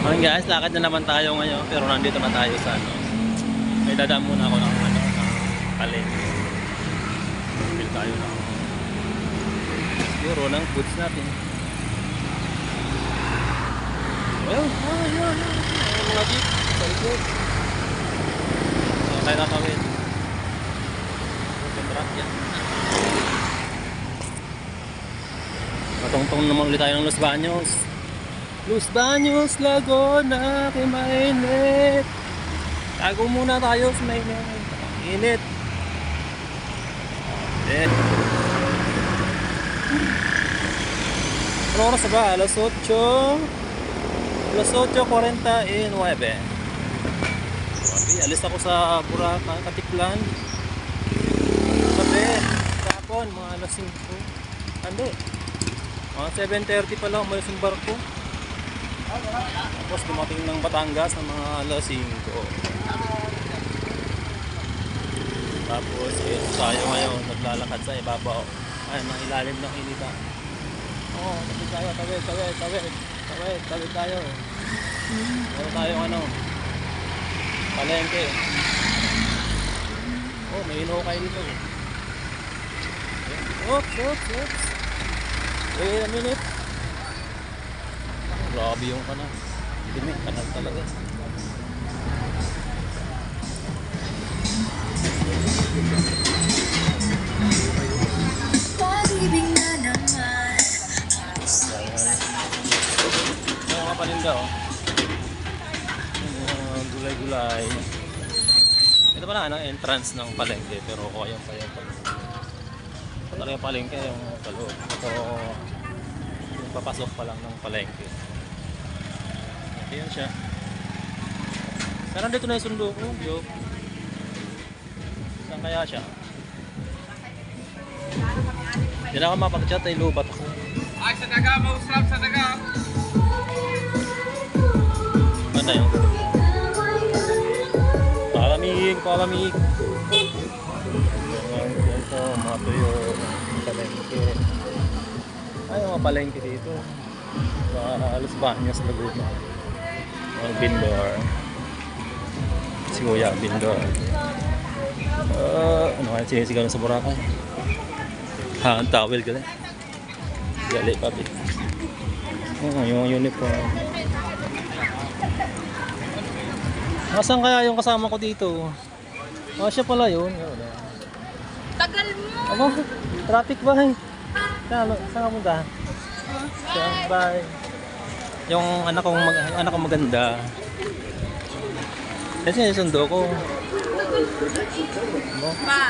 Okay guys, lakad na naman tayo ngayon pero nandito na tayo sa ano. May dadaan muna ako ng ano, ng palengke. Bili tayo ng siguro ng foods natin. Ayun, ah, yun, yun. Ayun, mga jeep, sa likod. Saan tayo nakawin? Open truck yan. Matungtong naman ulit tayo ng Los Baños. Los Baños, Laguna, kay mainit. Tago muna tayo sa mainit. Init. Eh. Ano oras ba? Alas 8. Alas 8.49. Sabi, alis ako sa Boracay, Katiklan. Sabi, kapon, mga alas 5. Hindi. Mga 7.30 pa lang, umalis yung barko. Tapos dumating ng Batangas ng mga alas 5. Tapos, eh, tayo ngayon, naglalakad sa ibabaw. Ay, mga ilalim ng inita. Oo, oh, tawid tayo, tawid, tawid, tawid. Tawid, tawid tayo. Meron tayong ano, palengke. Oh, may inukay dito. eh. Oops, oops, oops. Wait a minute. Grabe yung kanas. Dumi, kanas talaga. Pag-ibig na naman mga paninda oh. Yung mga gulay-gulay. Ito pala ano, entrance ng palengke pero ko ayan pa yan. Ito talaga yung palengke yung kaloob. Ito yung papasok pa lang ng palengke. Ayan siya. Pero dito na yung sundo ko, joke. Saan kaya siya? Hindi na ako mapag-chat ay lubat ako. Ay, sa daga, mausap sa daga. Ano yun? Palamig, palamig. Ayan, ito, mga tuyo, palengke. Ay, mga palengke dito. Sa Los Baños, Laguna. Mga Bindor. Si Kuya, Bindor. Uh, ano kaya sinisigaw sa Boracay? Ha, ang towel na. Gali pa, bit. Oh, yung uniform. Nasaan kaya yung kasama ko dito? Oh, siya pala yun. Tagal mo! Aba, traffic ba? Saan, ka punta? Saan, bye. Yung anak kong mag, anak kong maganda. Kasi sundo ko. Pa!